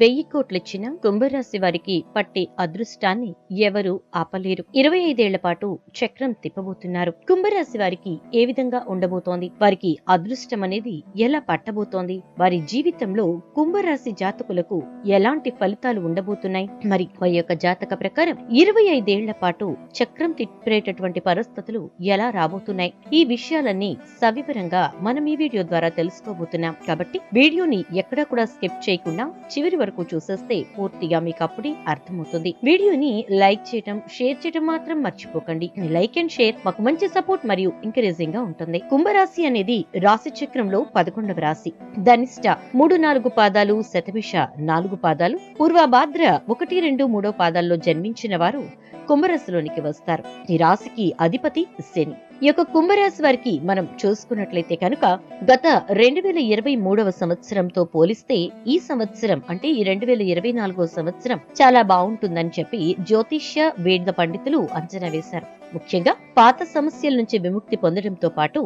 వెయ్యి కోట్లిచ్చిన కుంభరాశి వారికి పట్టే అదృష్టాన్ని ఎవరు ఆపలేరు. ఇరవై ఐదేళ్ళ పాటు చక్రం తిప్పబోతున్నారు. కుంభరాశి వారికి ఏ విధంగా ఉండబోతోంది? వారికి అదృష్టం అనేది ఎలా పట్టబోతోంది? వారి జీవితంలో కుంభరాశి జాతకులకు ఎలాంటి ఫలితాలు ఉండబోతున్నాయి? మరి వారి యొక్క జాతక ప్రకారం ఇరవై ఐదేళ్ళ పాటు చక్రం తిప్పేటటువంటి పరిస్థితులు ఎలా రాబోతున్నాయి? ఈ విషయాలన్నీ సవివరంగా మనం ఈ వీడియో ద్వారా తెలుసుకోబోతున్నాం. కాబట్టి వీడియోని ఎక్కడా కూడా స్కిప్ చేయకుండా చివరి వరకు చూసేస్తే పూర్తిగా మీకు అప్పుడే అర్థమవుతుంది. వీడియోని లైక్ చేయటం షేర్ చేయటం మాత్రం మర్చిపోకండి. లైక్ అండ్ షేర్ మాకు మంచి సపోర్ట్ మరియు ఎంకరేజింగ్గా ఉంటుంది. కుంభరాశి అనేది రాశి చక్రంలో పదకొండవ రాశి. ధనిష్ట మూడు నాలుగు పాదాలు శతభిష నాలుగు పాదాలు పూర్వభాద్ర ఒకటి రెండు మూడో పాదాల్లో జన్మించిన వారు కుంభరాశిలోనికి వస్తారు. ఈ రాశికి అధిపతి శని. ఈ యొక్క కుంభరాశి వారికి మనం చూసుకున్నట్లయితే కనుక గత రెండు వేల ఇరవై మూడవ సంవత్సరంతో పోలిస్తే ఈ సంవత్సరం అంటే ఈ రెండు వేల ఇరవై నాలుగో సంవత్సరం చాలా బాగుంటుందని చెప్పి జ్యోతిష్య వేద పండితులు అంచనా వేశారు. ముఖ్యంగా పాత సమస్యల నుంచి విముక్తి పొందడంతో పాటు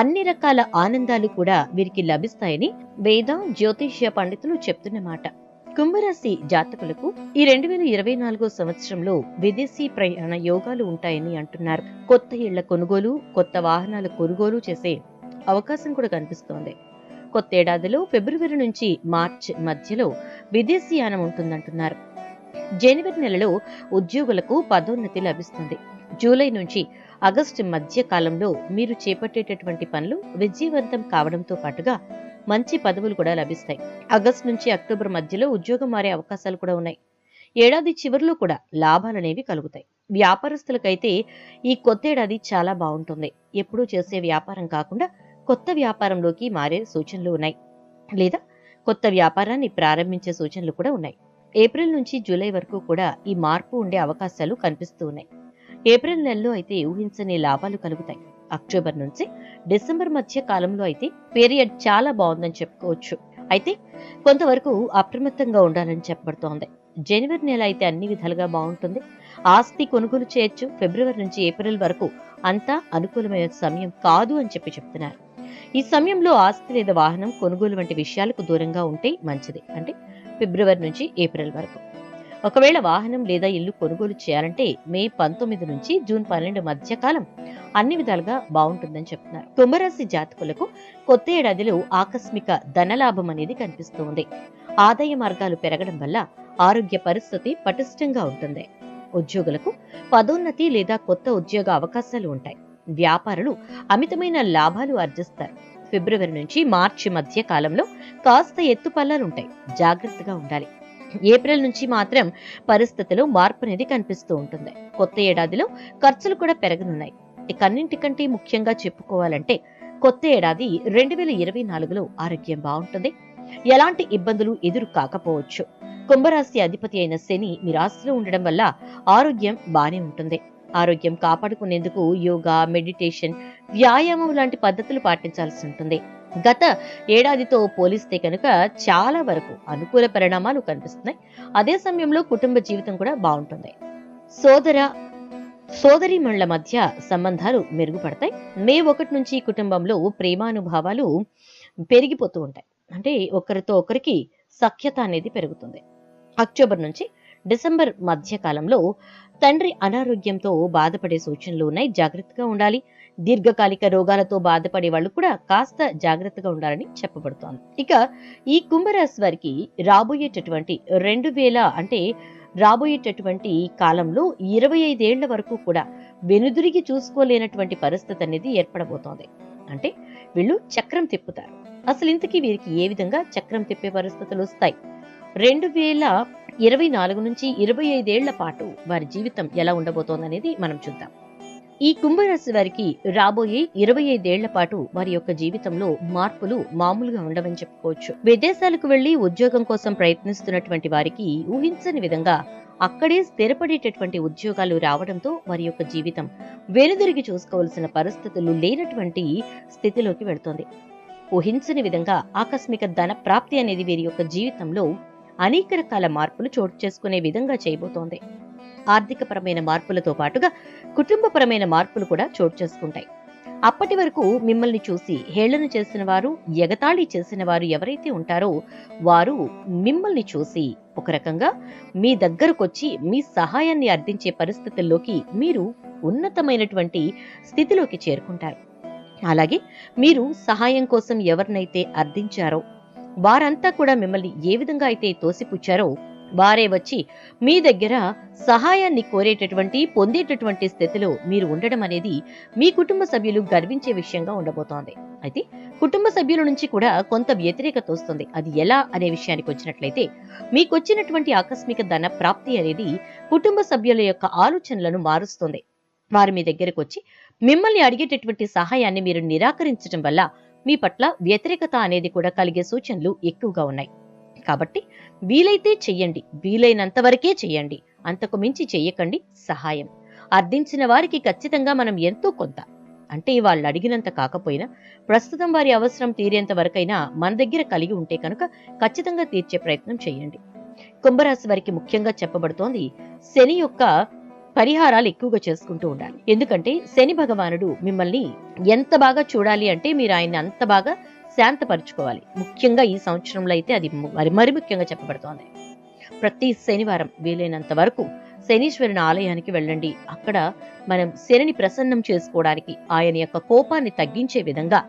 అన్ని రకాల ఆనందాలు కూడా వీరికి లభిస్తాయని వేద జ్యోతిష్య పండితులు చెప్తున్నమాట. కుంభరాశి జాతకులకు ఈ రెండు వేల ఇరవై నాలుగో సంవత్సరంలో విదేశీ ప్రయాణ యోగాలు ఉంటాయని అంటున్నారు. కొత్త ఇళ్ళ కొనుగోలు కొత్త వాహనాల కొనుగోలు చేసే అవకాశం కూడా కనిపిస్తోంది. కొత్త ఏడాదిలో ఫిబ్రవరి నుంచి మార్చ్ మధ్యలో విదేశీయానం ఉంటుందంటున్నారు. జనవరి నెలలో ఉద్యోగులకు పదోన్నతి లభిస్తుంది. జూలై నుంచి ఆగస్టు మధ్య కాలంలో మీరు చేపట్టేటటువంటి పనులు విజయవంతం కావడంతో పాటుగా మంచి పదవులు కూడా లభిస్తాయి. ఆగస్టు నుంచి అక్టోబర్ మధ్యలో ఉద్యోగం మారే అవకాశాలు కూడా ఉన్నాయి. ఏడాది చివరిలో కూడా లాభాలనేవి కలుగుతాయి. వ్యాపారస్తులకైతే ఈ కొత్త ఏడాది చాలా బాగుంటుంది. ఎప్పుడూ చేసే వ్యాపారం కాకుండా కొత్త వ్యాపారంలోకి మారే సూచనలు ఉన్నాయి. లేదా కొత్త వ్యాపారాన్ని ప్రారంభించే సూచనలు కూడా ఉన్నాయి. ఏప్రిల్ నుంచి జూలై వరకు కూడా ఈ మార్పు ఉండే అవకాశాలు కనిపిస్తూ ఉన్నాయి. ఏప్రిల్ నెలలో అయితే ఊహించని లాభాలు కలుగుతాయి. అక్టోబర్ నుంచి డిసెంబర్ మధ్య కాలంలో అయితే పీరియడ్ చాలా బాగుందని చెప్పుకోవచ్చు. అయితే కొంతవరకు అప్రమత్తంగా ఉండాలని చెప్పబడుతోంది. జనవరి నెల అయితే అన్ని విధాలుగా బాగుంటుంది. ఆస్తి కొనుగోలు చేయొచ్చు. ఫిబ్రవరి నుంచి ఏప్రిల్ వరకు అంతా అనుకూలమైన సమయం కాదు అని చెప్పి చెప్తున్నారు. ఈ సమయంలో ఆస్తి లేదా వాహనం కొనుగోలు వంటి విషయాలకు దూరంగా ఉంటే మంచిది. అంటే ఫిబ్రవరి నుంచి ఏప్రిల్ వరకు. ఒకవేళ వాహనం లేదా ఇల్లు కొనుగోలు చేయాలంటే మే పంతొమ్మిది నుంచి జూన్ పన్నెండు మధ్య కాలం అన్ని విధాలుగా బాగుంటుందని చెప్తున్నారు. కుంభరాశి జాతకులకు కొత్త ఏడాదిలో ఆకస్మిక ధనలాభం అనేది కనిపిస్తుంది. ఆదాయ మార్గాలు పెరగడం వల్ల ఆరోగ్య పరిస్థితి పటిష్టంగా ఉంటుంది. ఉద్యోగులకు పదోన్నతి లేదా కొత్త ఉద్యోగ అవకాశాలు ఉంటాయి. వ్యాపారులు అమితమైన లాభాలు ఆర్జిస్తారు. ఫిబ్రవరి నుంచి మార్చి మధ్య కాలంలో కాస్త ఎత్తుపల్లాలుంటాయి. జాగ్రత్తగా ఉండాలి. ఏప్రిల్ నుంచి మాత్రం పరిస్థితిలో మార్పు అనేది కనిపిస్తూ ఉంటుంది. కొత్త ఏడాదిలో ఖర్చులు కూడా పెరగనున్నాయి. ఇక అన్నింటికంటే ముఖ్యంగా చెప్పుకోవాలంటే కొత్త ఏడాది రెండు వేల ఇరవై నాలుగులో ఆరోగ్యం బాగుంటుంది. ఎలాంటి ఇబ్బందులు ఎదురు కాకపోవచ్చు కుంభరాశి అధిపతి అయిన శని మీ రాశిలో ఉండడం వల్ల ఆరోగ్యం బానే ఉంటుంది. ఆరోగ్యం కాపాడుకునేందుకు యోగా మెడిటేషన్ వ్యాయామం లాంటి పద్ధతులు పాటించాల్సి ఉంటుంది. గత ఏడాదితో పోలిస్తే కనుక చాలా వరకు అనుకూల పరిణామాలు కనిపిస్తున్నాయి. అదే సమయంలో కుటుంబ జీవితం కూడా బాగుంటుంది. సోదర సోదరీమణుల మధ్య సంబంధాలు మెరుగుపడతాయి. మే ఒకటి నుంచి కుటుంబంలో ప్రేమానుభావాలు పెరిగిపోతూ ఉంటాయి. అంటే ఒకరితో ఒకరికి సఖ్యత అనేది పెరుగుతుంది. అక్టోబర్ నుంచి డిసెంబర్ మధ్య కాలంలో తండ్రి అనారోగ్యంతో బాధపడే సూచనలు ఉన్నాయి. జాగ్రత్తగా ఉండాలి. దీర్ఘకాలిక రోగాలతో బాధపడే వాళ్ళు కూడా కాస్త జాగ్రత్తగా ఉండాలని చెప్పబడుతోంది. ఇక ఈ కుంభరాశి వారికి రాబోయేటటువంటి రెండు వేల అంటే రాబోయేటటువంటి కాలంలో ఇరవై ఐదేళ్ళ వరకు కూడా వెనుదిరిగి చూసుకోలేనటువంటి పరిస్థితి అనేది ఏర్పడబోతోంది. అంటే వీళ్ళు చక్రం తిప్పుతారు. అసలు ఇంతకీ వీరికి ఏ విధంగా చక్రం తిప్పే పరిస్థితులు వస్తాయి? రెండు వేల ఇరవై నాలుగు నుంచి ఇరవై ఐదేళ్ళ పాటు వారి జీవితం ఎలా ఉండబోతోందనేది మనం చూద్దాం. ఈ కుంభరాశి వారికి రాబోయే ఇరవై ఐదేళ్ళ పాటు వారి యొక్క జీవితంలో మార్పులు మామూలుగా ఉండవని చెప్పుకోవచ్చు. విదేశాలకు వెళ్ళి ఉద్యోగం కోసం ప్రయత్నిస్తున్నటువంటి వారికి ఊహించని విధంగా అక్కడే స్థిరపడేటటువంటి ఉద్యోగాలు రావడంతో వారి యొక్క జీవితం వెనుదిరిగి చూసుకోవాల్సిన పరిస్థితులు లేనటువంటి స్థితిలోకి వెళ్తోంది. ఊహించని విధంగా ఆకస్మిక ధన ప్రాప్తి అనేది వీరి యొక్క జీవితంలో అనేక రకాల మార్పులు చోటు చేసుకునే విధంగా చేయబోతోంది. ఆర్థికపరమైన మార్పులతో పాటుగా కుటుంబపరమైన మార్పులు కూడా చోటు చేసుకుంటాయి. అప్పటి వరకు మిమ్మల్ని చూసి హేళన చేసిన వారు ఎగతాళి చేసిన వారు ఎవరైతే ఉంటారో వారు మిమ్మల్ని చూసి ఒక రకంగా మీ దగ్గరకొచ్చి మీ సహాయాన్ని అర్థించే పరిస్థితుల్లోకి మీరు ఉన్నతమైనటువంటి స్థితిలోకి చేరుకుంటారు. అలాగే మీరు సహాయం కోసం ఎవరినైతే అర్థించారో వారంతా కూడా మిమ్మల్ని ఏ విధంగా అయితే తోసిపుచ్చారో వారే వచ్చి మీ దగ్గర సహాయాన్ని కోరేటటువంటి పొందేటటువంటి స్థితిలో మీరు ఉండడం అనేది మీ కుటుంబ సభ్యులు గర్వించే విషయంగా ఉండబోతోంది. అయితే కుటుంబ సభ్యుల నుంచి కూడా కొంత వ్యతిరేకత వస్తుంది. అది ఎలా అనే విషయానికి వచ్చినట్లయితే మీకు వచ్చినటువంటి ఆకస్మిక ధన ప్రాప్తి అనేది కుటుంబ సభ్యుల యొక్క ఆలోచనలను మారుస్తుంది. వారు మీ దగ్గరకు వచ్చి మిమ్మల్ని అడిగేటటువంటి సహాయాన్ని మీరు నిరాకరించడం వల్ల మీ పట్ల వ్యతిరేకత అనేది కూడా కలిగే సూచనలు ఎక్కువగా ఉన్నాయి. కాబట్టి వీలైతే చెయ్యండి వీలైనంత వరకే చెయ్యండి. అంతకు మించి చెయ్యకండి సహాయం. అర్థించిన వారికి ఖచ్చితంగా మనం ఎంతో కొంత. అంటే వాళ్ళు అడిగినంత కాకపోయినా ప్రస్తుతం వారి అవసరం తీరేంత వరకైనా మన దగ్గర కలిగి ఉంటే కనుక ఖచ్చితంగా తీర్చే ప్రయత్నం చేయండి కుంభరాశి వారికి ముఖ్యంగా చెప్పబడుతోంది శని యొక్క పరిహారాలు ఎక్కువగా చేసుకుంటూ ఉండాలి. ఎందుకంటే శని భగవానుడు మిమ్మల్ని ఎంత బాగా చూడాలి అంటే మీరు ఆయన్ని అంత బాగా శాంతపరుచుకోవాలి. ముఖ్యంగా ఈ సంవత్సరంలో అయితే అది మరి మరి ముఖ్యంగా చెప్పబడుతోంది. ప్రతి శనివారం వీలైనంత వరకు శనీశ్వరుని ఆలయానికి వెళ్ళండి. అక్కడ మనం శనిని ప్రసన్నం చేసుకోవడానికి ఆయన యొక్క కోపాన్ని తగ్గించే విధంగా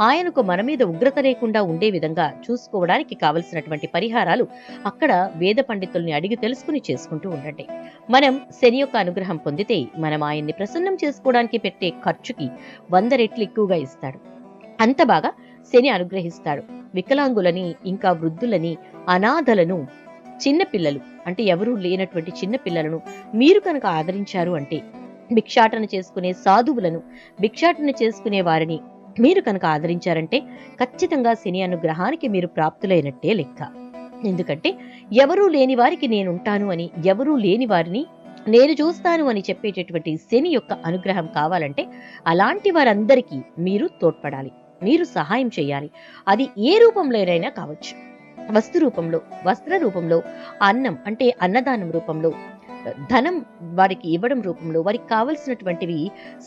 ఆయనకు మన మీద ఉగ్రత లేకుండా ఉండే విధంగా చూసుకోవడానికి కావలసినటువంటి పరిహారాలు అక్కడ వేద పండితుల్ని అడిగి తెలుసుకుని చేసుకుంటూ ఉండండి. మనం శని యొక్క అనుగ్రహం పొందితే మనం ఆయన్ని ప్రసన్నం చేసుకోవడానికి పెట్టే ఖర్చుకి వంద రెట్లు ఎక్కువగా ఇస్తాడు. అంత బాగా శని అనుగ్రహిస్తాడు. వికలాంగులని ఇంకా వృద్ధులని అనాథలను చిన్న పిల్లలు అంటే ఎవరూ లేనటువంటి చిన్న పిల్లలను మీరు కనుక ఆదరించారు అంటే భిక్షాటన చేసుకునే సాధువులను భిక్షాటన చేసుకునే వారిని మీరు కనుక ఆదరించారంటే ఖచ్చితంగా శని అనుగ్రహానికి మీరు ప్రాప్తులైనట్టే లెక్క. ఎందుకంటే ఎవరూ లేని వారికి నేనుంటాను అని ఎవరూ లేని వారిని నేను చూస్తాను అని చెప్పేటటువంటి శని యొక్క అనుగ్రహం కావాలంటే అలాంటి వారందరికీ మీరు తోడ్పడాలి. మీరు సహాయం చేయాలి. అది ఏ రూపంలోనైనా కావచ్చు. వస్తు రూపంలో వస్త్ర రూపంలో అన్నం అంటే అన్నదానం రూపంలో ధనం వారికి ఇవ్వడం రూపంలో వారికి కావలసినటువంటివి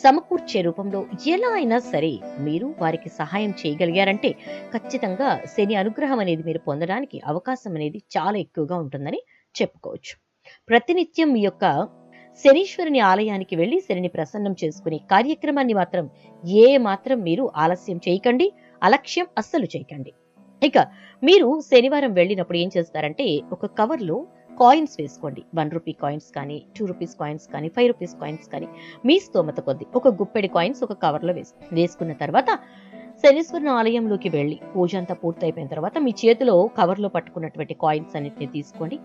సమకూర్చే రూపంలో ఎలా అయినా సరే మీరు వారికి సహాయం చేయగలిగారంటే ఖచ్చితంగా శని అనుగ్రహం అనేది మీరు పొందడానికి అవకాశం అనేది చాలా ఎక్కువగా ఉంటుందని చెప్పుకోవచ్చు. ప్రతినిత్యం మీ యొక్క శనీశ్వరుని ఆలయానికి వెళ్ళి శనిని ప్రసన్నం చేసుకునే కార్యక్రమాన్ని మాత్రం ఏ మాత్రం మీరు ఆలస్యం చేయకండి అలక్ష్యం అస్సలు చేయకండి. ఇక మీరు శనివారం వెళ్ళినప్పుడు ఏం చేస్తారంటే ఒక కవర్లో కాయిన్స్ వేసుకోండి. వన్ రూపీ కాయిన్స్ కానీ టూ రూపీస్ కాయిన్స్ కానీ ఫైవ్ రూపీస్ కాయిన్స్ కానీ మీ స్తోమత కొద్ది ఒక గుప్పెడి కాయిన్స్ ఒక కవర్లో వేసు వేసుకున్న తర్వాత శనీశ్వరుని ఆలయంలోకి వెళ్ళి పూజ అంతా పూర్తయిపోయిన తర్వాత మీ చేతిలో కవర్లో పట్టుకున్నటువంటి కాయిన్స్ అన్నిటిని తీసుకోండి.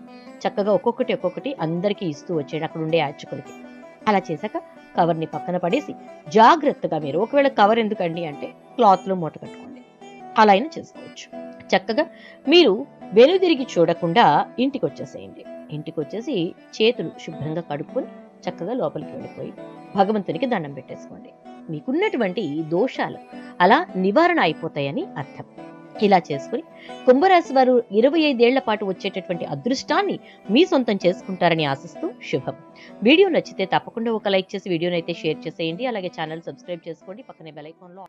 చక్కగా ఒక్కొక్కటి ఒక్కొక్కటి అందరికీ ఇస్తూ వచ్చేయండి. అక్కడ ఉండే యాచకులకి అలా చేశాక కవర్ని పక్కన పడేసి జాగ్రత్తగా మీరు ఒకవేళ కవర్ ఎందుకండి అంటే క్లాత్లో మూట కట్టుకోండి. అలా అయినా చేసుకోవచ్చు. చక్కగా మీరు వెనుదిరిగి చూడకుండా ఇంటికి వచ్చేసేయండి. ఇంటికి వచ్చేసి చేతులు శుభ్రంగా కడుక్కొని చక్కగా లోపలికి వెళ్ళిపోయి భగవంతునికి దండం పెట్టేసుకోండి. మీకున్నటువంటి దోషాలు అలా నివారణ అయిపోతాయని అర్థం. ఇలా చేసుకుని కుంభరాశి వారు ఇరవై ఐదేళ్ళ పాటు వచ్చేటటువంటి అదృష్టాన్ని మీ సొంతం చేసుకుంటారని ఆశిస్తూ శుభం. వీడియో నచ్చితే తప్పకుండా ఒక లైక్ చేసి వీడియోనైతే షేర్ చేసేయండి. అలాగే ఛానల్ సబ్స్క్రైబ్ చేసుకోండి. పక్కనే బెల్ ఐకాన్లో